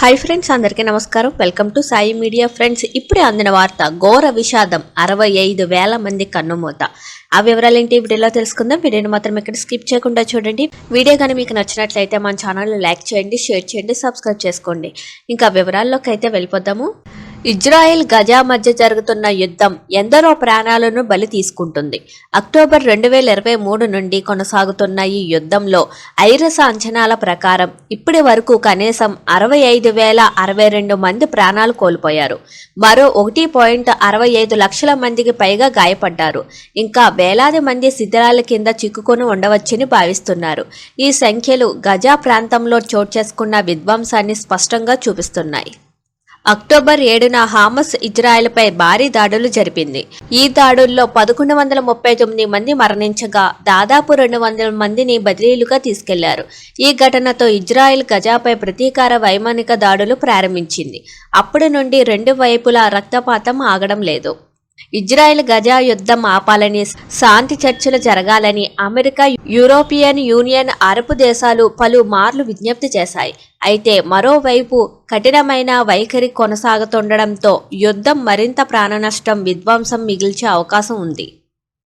Hi friends అందరికీ నమస్కారం. Welcome to Sai media friends ఇప్పుడే అందిన వార్త ఘోర విషాదం అరవై ఐదు వేల మంది కన్నుమూత ఆ వివరాలు ఏంటి? వీడియోలో తెలుసుకుందాం. వీడియోని మాత్రం ఇక్కడ స్కిప్ చేయకుండా చూడండి. వీడియో కానీ మీకు నచ్చినట్లయితే మన ఛానల్ లైక్ చేయండి షేర్ చేయండి సబ్స్క్రైబ్ చేసుకోండి. ఇంకా వివరాల్లోకి అయితే వెళ్ళిపోదాము. ఇజ్రాయెల్ గజా మధ్య జరుగుతున్న యుద్ధం ఎందరో ప్రాణాలను బలి తీసుకుంటుంది. అక్టోబర్ రెండు వేల ఇరవై మూడు నుండి కొనసాగుతున్న ఈ యుద్ధంలో ఐరస అంచనాల ప్రకారం ఇప్పటి వరకు కనీసం అరవై ఐదు వేల అరవై రెండు మంది ప్రాణాలు కోల్పోయారు. మరో ఒకటి పాయింట్ అరవై ఐదు లక్షల మందికి పైగా గాయపడ్డారు. ఇంకా వేలాది మంది శిథిరాల కింద చిక్కుకొని ఉండవచ్చని భావిస్తున్నారు. ఈ సంఖ్యలు గజా ప్రాంతంలో చోటు చేసుకున్న విధ్వంసాన్ని స్పష్టంగా చూపిస్తున్నాయి. అక్టోబర్ ఏడున హామస్ ఇజ్రాయెల్పై భారీ దాడులు జరిపింది. ఈ దాడుల్లో పదకొండు వందల ముప్పై తొమ్మిది మంది మరణించగా దాదాపు రెండు వందల మందిని బదిలీలుగా తీసుకెళ్ళారు. ఈ ఘటనతో ఇజ్రాయెల్ గజాపై ప్రతీకార వైమానిక దాడులు ప్రారంభించింది. అప్పటి నుండి రెండు వైపులా రక్తపాతం ఆగడం లేదు. ఇజ్రాయెల్ గజా యుద్ధం ఆపాలని శాంతి చర్చలు జరగాలని అమెరికా యూరోపియన్ యూనియన్ అరబ్ దేశాలు పలు మార్లు విజ్ఞప్తి చేశాయి. అయితే మరోవైపు కఠినమైన వైఖరి కొనసాగుతుండడంతో యుద్ధం మరింత ప్రాణనష్టం విధ్వంసం మిగిల్చే అవకాశం ఉంది.